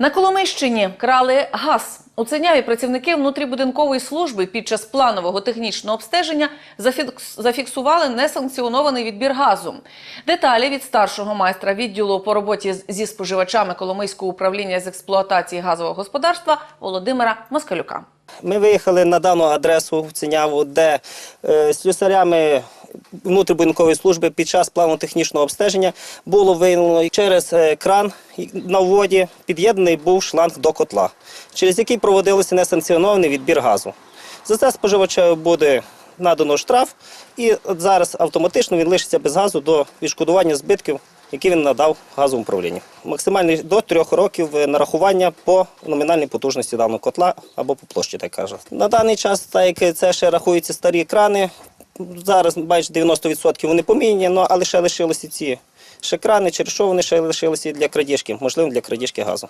На Коломийщині крали газ. У Циняві працівники внутрібудинкової служби під час планового технічного обстеження зафікс- зафіксували несанкціонований відбір газу. Деталі від старшого майстра відділу по роботі зі споживачами Коломийського управління з експлуатації газового господарства Володимира Москалюка. Ми виїхали на дану адресу в Циняву, де е, слюсарями внутрібудинкової служби під час плавно-технічного обстеження було виявлено через е, кран на вводі під'єднаний був шланг до котла, через який проводилося несанкціонований відбір газу. За це споживачу буде надано штраф, і зараз автоматично він лишиться без газу до відшкодування збитків, які він надав газовому управлінню. Максимальний до трьох років е, нарахування по номінальній потужності даного котла або по площі, так каже. На даний час, так як це ще рахуються старі крани, зараз майже 90% вони поміняні, ну, але ще лишилися ці ще крани, через що вони ще лишилися для крадіжки, можливо, для крадіжки газу.